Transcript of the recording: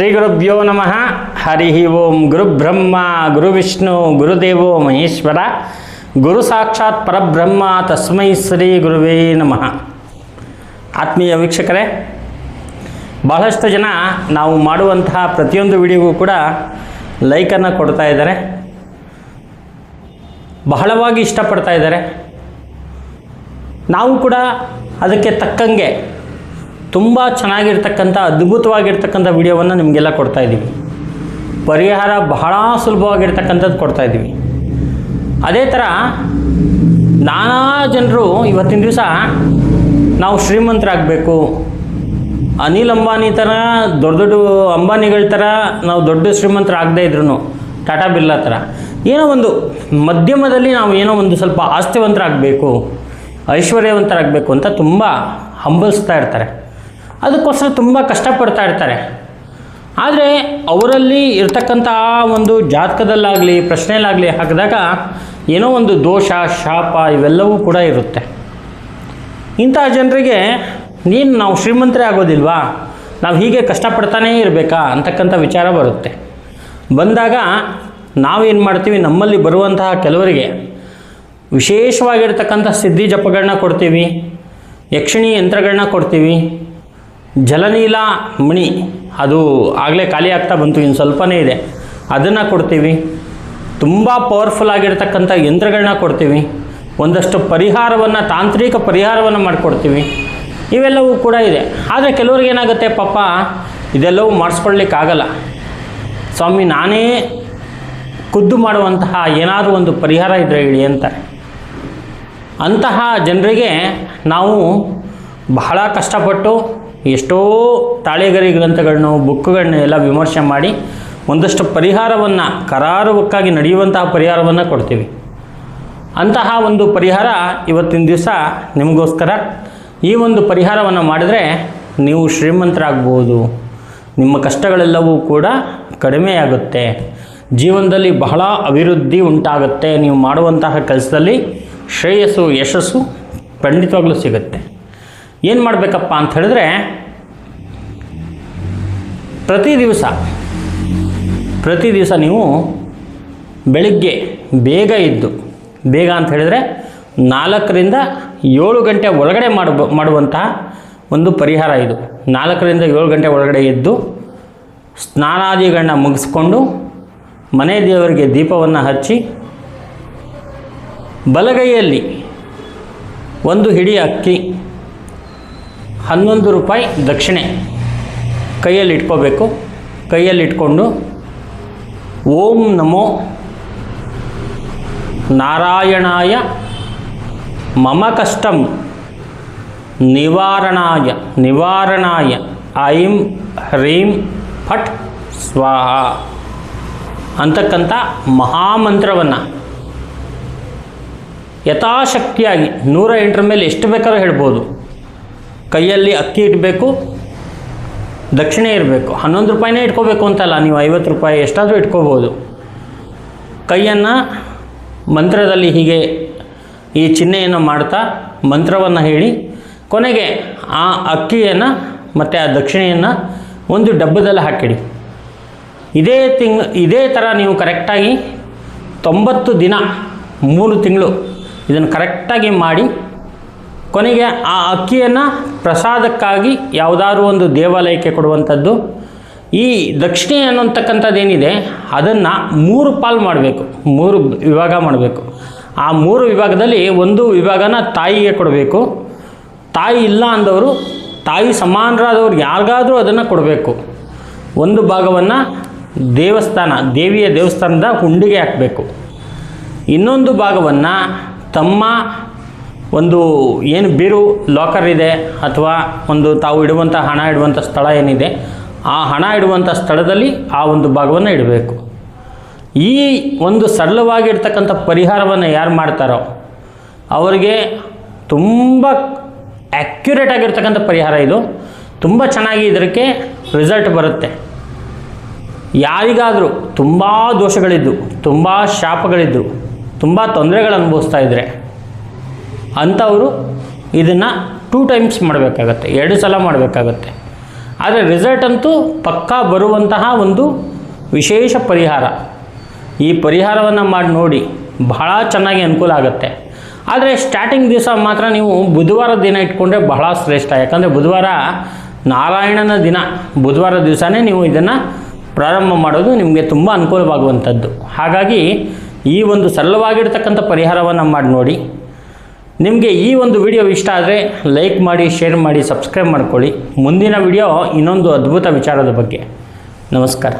ಶ್ರೀ ಗುರುಭ್ಯೋ ನಮಃ. ಹರಿ ಓಂ ಗುರುಬ್ರಹ್ಮ ಗುರುವಿಷ್ಣು ಗುರುದೇವೋ ಮಹೇಶ್ವರ. ಗುರು ಸಾಕ್ಷಾತ್ ಪರಬ್ರಹ್ಮ, ತಸ್ಮೈ ಶ್ರೀ ಗುರುವೇ ನಮಃ. ಆತ್ಮೀಯ ವೀಕ್ಷಕರೇ, ಬಹಳಷ್ಟು ಜನ ನಾವು ಮಾಡುವಂತಹ ಪ್ರತಿಯೊಂದು ವಿಡಿಯೋಗೂ ಕೂಡ ಲೈಕನ್ನು ಕೊಡ್ತಾ ಇದ್ದಾರೆ. ಬಹಳವಾಗಿ ಇಷ್ಟಪಡ್ತಾ ಇದ್ದಾರೆ. ನಾವು ಕೂಡ ಅದಕ್ಕೆ ತಕ್ಕಂಗೆ ತುಂಬ ಚೆನ್ನಾಗಿರ್ತಕ್ಕಂಥ, ಅದ್ಭುತವಾಗಿರ್ತಕ್ಕಂಥ ವಿಡಿಯೋವನ್ನು ನಿಮಗೆಲ್ಲ ಕೊಡ್ತಾ ಇದ್ದೀವಿ. ಪರಿಹಾರ ಬಹಳ ಸುಲಭವಾಗಿರ್ತಕ್ಕಂಥದ್ದು ಕೊಡ್ತಾ ಇದ್ದೀವಿ. ಅದೇ ಥರ ನಾನಾ ಜನರು ಇವತ್ತಿನ ದಿವಸ ನಾವು ಶ್ರೀಮಂತರಾಗಬೇಕು. ಅನಿಲ್ ಅಂಬಾನಿ ಥರ ದೊಡ್ಡ ದೊಡ್ಡ ಅಂಬಾನಿಗಳ ಥರ ನಾವು ದೊಡ್ಡ ಶ್ರೀಮಂತರಾಗದೇ ಇದ್ರು ಟಾಟಾ ಬಿರ್ಲಾ ಥರ ಏನೋ ಒಂದು ಮಧ್ಯಮದಲ್ಲಿ ನಾವು ಏನೋ ಒಂದು ಸ್ವಲ್ಪ ಆಸ್ತಿವಂತರಾಗಬೇಕು, ಐಶ್ವರ್ಯವಂತರಾಗಬೇಕು ಅಂತ ತುಂಬ ಹಂಬಲಿಸ್ತಾ ಇರ್ತಾರೆ. ಅದಕ್ಕೋಸ್ಕರ ತುಂಬ ಕಷ್ಟಪಡ್ತಾ ಇರ್ತಾರೆ. ಆದರೆ ಅವರಲ್ಲಿ ಇರ್ತಕ್ಕಂಥ ಒಂದು ಜಾತಕದಲ್ಲಾಗಲಿ ಪ್ರಶ್ನೆಯಲ್ಲಾಗಲಿ ಹಾಕಿದಾಗ ಏನೋ ಒಂದು ದೋಷ, ಶಾಪ ಇವೆಲ್ಲವೂ ಕೂಡ ಇರುತ್ತೆ. ಇಂತಹ ಜನರಿಗೆ, ನೀನು ನಾವು ಶ್ರೀಮಂತರೇ ಆಗೋದಿಲ್ವಾ? ನಾವು ಹೀಗೆ ಕಷ್ಟಪಡ್ತಾನೇ ಇರಬೇಕಾ? ಅಂತಕ್ಕಂಥ ವಿಚಾರ ಬರುತ್ತೆ. ಬಂದಾಗ ನಾವೇನು ಮಾಡ್ತೀವಿ, ನಮ್ಮಲ್ಲಿ ಬರುವಂತಹ ಕೆಲವರಿಗೆ ವಿಶೇಷವಾಗಿರ್ತಕ್ಕಂಥ ಸಿದ್ಧಿ ಜಪಗಳನ್ನ ಕೊಡ್ತೀವಿ, ಯಕ್ಷಿಣಿ ಯಂತ್ರಗಳನ್ನ ಕೊಡ್ತೀವಿ ಜಲನೀಲ ಮಣಿ, ಅದು ಆಗಲೇ ಖಾಲಿ ಆಗ್ತಾ ಬಂತು, ಇನ್ನು ಸ್ವಲ್ಪನೇ ಇದೆ. ಅದನ್ನು ಕೊಡ್ತೀವಿ. ತುಂಬ ಪವರ್ಫುಲ್ ಆಗಿರ್ತಕ್ಕಂಥ ಯಂತ್ರಗಳನ್ನ ಕೊಡ್ತೀವಿ. ಒಂದಷ್ಟು ಪರಿಹಾರವನ್ನು, ತಾಂತ್ರಿಕ ಪರಿಹಾರವನ್ನು ಮಾಡಿಕೊಡ್ತೀವಿ. ಇವೆಲ್ಲವೂ ಕೂಡ ಇದೆ. ಆದರೆ ಕೆಲವ್ರಿಗೆ ಏನಾಗುತ್ತೆ ಪಾಪ, ಇದೆಲ್ಲವೂ ಮಾಡಿಸ್ಕೊಳ್ಲಿಕ್ಕಾಗಲ್ಲ ಸ್ವಾಮಿ, ನಾನೇ ಖುದ್ದು ಮಾಡುವಂತಹ ಏನಾದರೂ ಒಂದು ಪರಿಹಾರ ಇದ್ರೆ ಹೇಳಿ ಅಂತಾರೆ ಅಂತಹ ಜನರಿಗೆ ನಾವು ಬಹಳ ಕಷ್ಟಪಟ್ಟು ಎಷ್ಟೋ ತಾಳೆಗರಿ ಗ್ರಂಥಗಳನ್ನು ಬುಕ್ಗಳನ್ನ ಎಲ್ಲ ವಿಮರ್ಶೆ ಮಾಡಿ ಒಂದಷ್ಟು ಪರಿಹಾರವನ್ನು, ಕರಾರುವಕ್ಕಾಗಿ ನಡೆಯುವಂತಹ ಪರಿಹಾರವನ್ನು ಕೊಡ್ತೀವಿ. ಅಂತಹ ಒಂದು ಪರಿಹಾರ ಇವತ್ತಿನ ದಿವಸ ನಿಮಗೋಸ್ಕರ. ಈ ಒಂದು ಪರಿಹಾರವನ್ನು ಮಾಡಿದರೆ ನೀವು ಶ್ರೀಮಂತರಾಗ್ಬೋದು. ನಿಮ್ಮ ಕಷ್ಟಗಳೆಲ್ಲವೂ ಕೂಡ ಕಡಿಮೆಯಾಗುತ್ತೆ. ಜೀವನದಲ್ಲಿ ಬಹಳ ಅಭಿವೃದ್ಧಿ ಉಂಟಾಗುತ್ತೆ. ನೀವು ಮಾಡುವಂತಹ ಕೆಲಸದಲ್ಲಿ ಶ್ರೇಯಸ್ಸು, ಯಶಸ್ಸು ಖಂಡಿತವಾಗ್ಲೂ ಸಿಗುತ್ತೆ. ಏನು ಮಾಡಬೇಕಪ್ಪ ಅಂತ ಹೇಳಿದ್ರೆ, ಪ್ರತಿ ದಿವಸ ಪ್ರತಿ ದಿವಸ ನೀವು ಬೆಳಿಗ್ಗೆ ಬೇಗ ಇದ್ದು ಬೇಗ ಅಂತ ಹೇಳಿದರೆ ನಾಲ್ಕರಿಂದ ಏಳು ಗಂಟೆ ಒಳಗಡೆ ಮಾಡಬ ಮಾಡುವಂತಹ ಒಂದು ಪರಿಹಾರ ಇದು. ನಾಲ್ಕರಿಂದ ಏಳು ಗಂಟೆ ಒಳಗಡೆ ಎದ್ದು, ಸ್ನಾನಾದಿಗಳನ್ನ ಮುಗಿಸ್ಕೊಂಡು ಮನೆ ದೇವರಿಗೆ ದೀಪವನ್ನು ಹಚ್ಚಿ, ಬಲಗೈಯಲ್ಲಿ ಒಂದು ಹಿಡಿ ಅಕ್ಕಿ ಹನ್ನೊಂದು ರೂಪಾಯಿ ದಕ್ಷಿಣೆ. ಕೈಯಲ್ಲಿ ಇಟ್ಕೋಬೇಕು ಕೈಯಲ್ಲಿ ಇಟ್ಕೊಂಡು ಓಂ ನಮೋ ನಾರಾಯಣಾಯ ಮಮ ಕಷ್ಟಂ ನಿವಾರಣಾಯ ನಿವಾರಣಾಯ. ಐಂ ಹ್ರೀಂ ಫಟ್ ಸ್ವಾಹ. ಅಂತಕ್ಕಂಥ ಮಹಾಮಂತ್ರವನ್ನು ಯಥಾಶಕ್ತಿಯಾಗಿ ನೂರ ಎಂಟರ ಮೇಲೆ ಎಷ್ಟು ಬೇಕಾದ್ರೂ ಹೇಳ್ಬೋದು. ಕೈಯಲ್ಲಿ ಅಕ್ಕಿ ಇಡಬೇಕು, ದಕ್ಷಿಣೆ ಇರಬೇಕು ಹನ್ನೊಂದು ರೂಪಾಯಿನೇ ಇಟ್ಕೋಬೇಕು ಅಂತಲ್ಲ, ನೀವು ಐವತ್ತು ರೂಪಾಯಿ ಎಷ್ಟಾದರೂ ಇಟ್ಕೋಬೋದು. ಕೈಯನ್ನು ಮಂತ್ರದಲ್ಲಿ ಹೀಗೆ ಈ ಚಿಹ್ನೆಯನ್ನು ಮಾಡ್ತಾ ಮಂತ್ರವನ್ನು ಹೇಳಿ, ಕೊನೆಗೆ ಆ ಅಕ್ಕಿಯನ್ನು ಮತ್ತು ಆ ದಕ್ಷಿಣೆಯನ್ನು ಒಂದು ಡಬ್ಬದಲ್ಲಿ ಹಾಕಿಡಿ. ಇದೇ ತಿಂಗ್, ಇದೇ ಥರ ನೀವು ಕರೆಕ್ಟಾಗಿ ತೊಂಬತ್ತು ದಿನ, ಮೂರು ತಿಂಗಳು ಇದನ್ನು ಕರೆಕ್ಟಾಗಿ ಮಾಡಿ ಕೊನೆಗೆ ಆ ಅಕ್ಕಿಯನ್ನು ಪ್ರಸಾದಕ್ಕಾಗಿ ಯಾವುದಾದ್ರೂ ಒಂದು ದೇವಾಲಯಕ್ಕೆ ಕೊಡುವಂಥದ್ದು. ಈ ದಕ್ಷಿಣೆ ಅನ್ನೋಂತಕ್ಕಂಥದ್ದೇನಿದೆ, ಅದನ್ನು ಮೂರು ಪಾಲು ಮಾಡಬೇಕು, ಮೂರು ವಿಭಾಗ ಮಾಡಬೇಕು. ಆ ಮೂರು ವಿಭಾಗದಲ್ಲಿ ಒಂದು ವಿಭಾಗನ ತಾಯಿಗೆ ಕೊಡಬೇಕು. ತಾಯಿ ಇಲ್ಲ ಅಂದವರು, ತಾಯಿ ಸಮಾನರಾದವ್ರು ಯಾರಿಗಾದರೂ ಅದನ್ನು ಕೊಡಬೇಕು. ಒಂದು ಭಾಗವನ್ನು ದೇವಸ್ಥಾನ, ದೇವಿಯ ದೇವಸ್ಥಾನದ ಹುಂಡಿಗೆ ಹಾಕಬೇಕು. ಇನ್ನೊಂದು ಭಾಗವನ್ನು ತಮ್ಮ ಒಂದು ಏನು ಬೀರು ಲಾಕರ್ ಇದೆ ಅಥವಾ ಒಂದು ತಾವು ಇಡುವಂಥ ಹಣ ಇಡುವಂಥ ಸ್ಥಳ ಏನಿದೆ, ಆ ಹಣ ಇಡುವಂಥ ಸ್ಥಳದಲ್ಲಿ ಆ ಒಂದು ಭಾಗವನ್ನು ಇಡಬೇಕು. ಈ ಒಂದು ಸರಳವಾಗಿರ್ತಕ್ಕಂಥ ಪರಿಹಾರವನ್ನು ಯಾರು ಮಾಡ್ತಾರೋ, ಅವರಿಗೆ ತುಂಬ ಆ್ಯಕ್ಯುರೇಟ್ ಆಗಿರ್ತಕ್ಕಂಥ ಪರಿಹಾರ ಇದು. ತುಂಬ ಚೆನ್ನಾಗಿ ಇದಕ್ಕೆ ರಿಸಲ್ಟ್ ಬರುತ್ತೆ. ಯಾರಿಗಾದರೂ ತುಂಬ ದೋಷಗಳಿದ್ದು, ತುಂಬ ಶಾಪಗಳಿದ್ದು, ತುಂಬ ತೊಂದರೆಗಳು ಅನುಭವಿಸ್ತಾ ಇದ್ದರೆ ಅಂಥವರು ಇದನ್ನು ಟೂ ಟೈಮ್ಸ್ ಮಾಡಬೇಕಾಗತ್ತೆ, ಎರಡು ಸಲ ಮಾಡಬೇಕಾಗತ್ತೆ. ಆದರೆ ರಿಸಲ್ಟ್ ಅಂತೂ ಪಕ್ಕಾ ಬರುವಂತಹ ಒಂದು ವಿಶೇಷ ಪರಿಹಾರ. ಈ ಪರಿಹಾರವನ್ನು ಮಾಡಿ ನೋಡಿ ಬಹಳ ಚೆನ್ನಾಗಿ ಅನುಕೂಲ ಆಗುತ್ತೆ. ಆದರೆ ಸ್ಟಾರ್ಟಿಂಗ್ ದಿವಸ ಮಾತ್ರ ನೀವು ಬುಧವಾರ ದಿನ ಇಟ್ಕೊಂಡ್ರೆ ಬಹಳ ಶ್ರೇಷ್ಠ. ಯಾಕಂದರೆ ಬುಧವಾರ ನಾರಾಯಣನ ದಿನ. ಬುಧವಾರ ದಿವಸನೇ ನೀವು ಇದನ್ನು ಪ್ರಾರಂಭ ಮಾಡೋದು ನಿಮಗೆ ತುಂಬ ಅನುಕೂಲವಾಗುವಂಥದ್ದು. ಹಾಗಾಗಿ ಈ ಒಂದು ಸರಳವಾಗಿರ್ತಕ್ಕಂಥ ಪರಿಹಾರವನ್ನು ಮಾಡಿ ನೋಡಿ. ನಿಮಗೆ ಈ ಒಂದು ವಿಡಿಯೋ ಇಷ್ಟ ಆದರೆ ಲೈಕ್ ಮಾಡಿ, ಶೇರ್ ಮಾಡಿ, ಸಬ್ಸ್ಕ್ರೈಬ್ ಮಾಡ್ಕೊಳ್ಳಿ. ಮುಂದಿನ ವಿಡಿಯೋ ಇನ್ನೊಂದು ಅದ್ಭುತ ವಿಚಾರದ ಬಗ್ಗೆ. ನಮಸ್ಕಾರ.